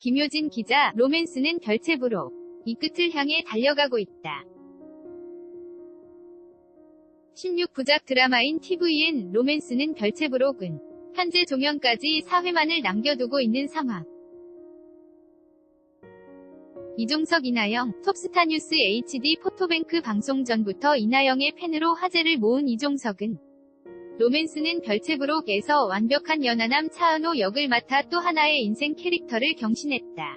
김효진 기자, 로맨스는 별채부로 이 끝을 향해 달려가고 있다. 16부작 드라마인 TVN 로맨스는 별채부록은 현재 종영까지 4회만을 남겨두고 있는 상황. 이종석 이나영, 톱스타뉴스 HD 포토뱅크 방송 전부터 이나영의 팬으로 화제를 모은 이종석은 로맨스는 별채부록에서 완벽한 연하남 차은호 역을 맡아 또 하나의 인생 캐릭터를 경신했다.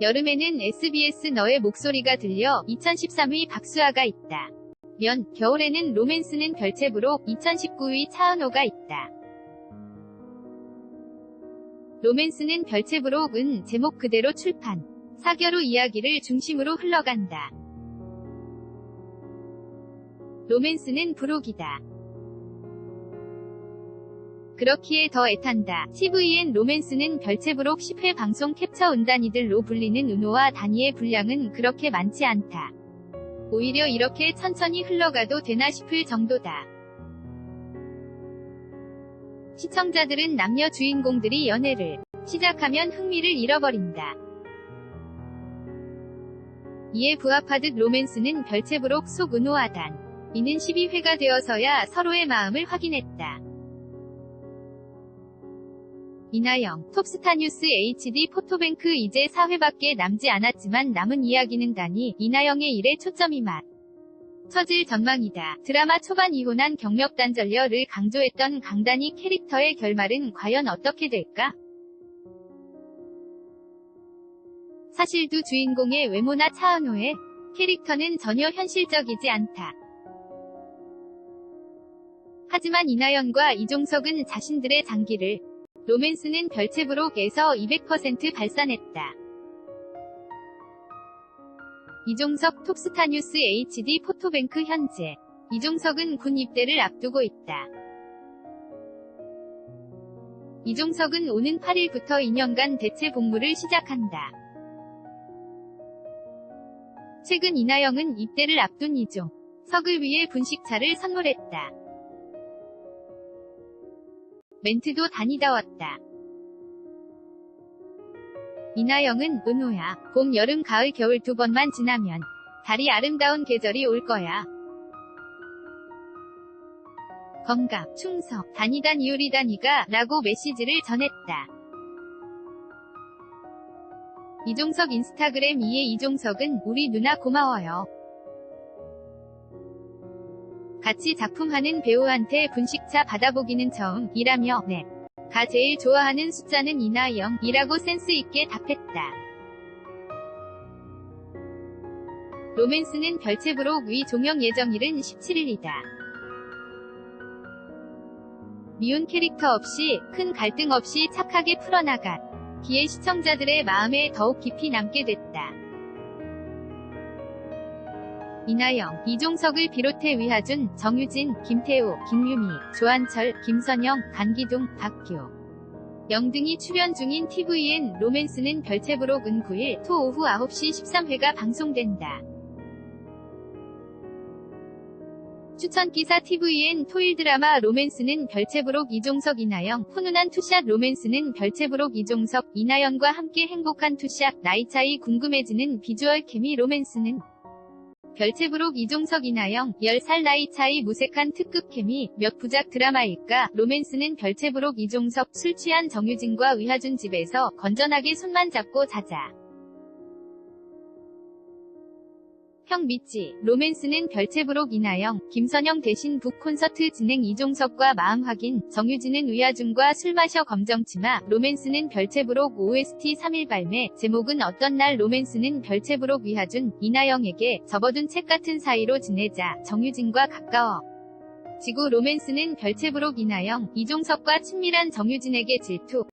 여름에는 SBS 너의 목소리가 들려 2013위 박수아가 있다. 면, 겨울에는 로맨스는 별채부록 2019위 차은호가 있다. 로맨스는 별채부록은 제목 그대로 출판. 사겨루 이야기를 중심으로 흘러간다. 로맨스는 부록이다. 그렇기에 더 애탄다. TVN 로맨스는 별채부록 10회 방송 캡처 은단이들로 불리는 은호와 다니의 분량은 그렇게 많지 않다. 오히려 이렇게 천천히 흘러가도 되나 싶을 정도다. 시청자들은 남녀 주인공들이 연애를 시작하면 흥미를 잃어버린다. 이에 부합하듯 로맨스는 별채부록 속 은호하단. 이는 12회가 되어서야 서로의 마음을 확인했다. 이나영, 톱스타 뉴스 HD 포토뱅크 이제 4회밖에 남지 않았지만 남은 이야기는 다니 이나영의 일에 초점이 맞. 처질 전망이다. 드라마 초반 이혼한 경력단절녀를 강조했던 강단이 캐릭터의 결말은 과연 어떻게 될까? 사실 두 주인공의 외모나 차은호의 캐릭터는 전혀 현실적이지 않다. 하지만 이나연과 이종석은 자신들의 장기를 로맨스는 별채부록에서 200% 발산했다. 이종석 톱스타 뉴스 HD 포토뱅크 현재 이종석은 군 입대를 앞두고 있다. 이종석은 오는 8일부터 2년간 대체 복무를 시작한다. 최근 이나영은 입대를 앞둔 이종 석을 위해 분식차를 선물했다. 멘트도 다니다 왔다. 이나영은 은호야. 봄, 여름, 가을, 겨울 두 번만 지나면 달이 아름다운 계절이 올 거야. 건강, 충성, 다니단 이유리다니가 라고 메시지를 전했다. 이종석 인스타그램 이에 이종석은 우리 누나 고마워요. 같이 작품하는 배우한테 분식차 받아보기는 처음이라며 네. 가 제일 좋아하는 숫자는 이나영 이라고 센스있게 답했다. 로맨스는 별채부록 위 종영 예정일은 17일이다. 미운 캐릭터 없이 큰 갈등 없이 착하게 풀어나간 기에 시청자들의 마음에 더욱 깊이 남게 됐다. 이나영, 이종석을 비롯해 위하준, 정유진, 김태우, 김유미, 조한철, 김선영, 강기동, 박규 영 등이 출연 중인 TVN 로맨스는 별채부록은 9일 토 오후 9시 13회가 방송된다. 추천기사 TVN 토일 드라마 로맨스는 별채부록 이종석 이나영, 훈훈한 투샷 로맨스는 별채부록 이종석, 이나영과 함께 행복한 투샷, 나이 차이 궁금해지는 비주얼 케미 로맨스는 별채부록 이종석 이나영 10살 나이 차이 무색한 특급 케미 몇 부작 드라마일까? 로맨스는 별채부록 이종석 술 취한 정유진과 위하준 집에서 건전하게 손만 잡고 자자 형 믿지 로맨스는 별채부록 이나영 김선영 대신 북 콘서트 진행 이종석과 마음 확인 정유진은 위하준과 술 마셔 검정치마 로맨스는 별채부록 OST 3일 발매 제목은 어떤 날 로맨스는 별채부록 위하준 이나영에게 접어둔 책 같은 사이로 지내자 정유진과 가까워. 지구 로맨스는 별채부록 이나영 이종석과 친밀한 정유진에게 질투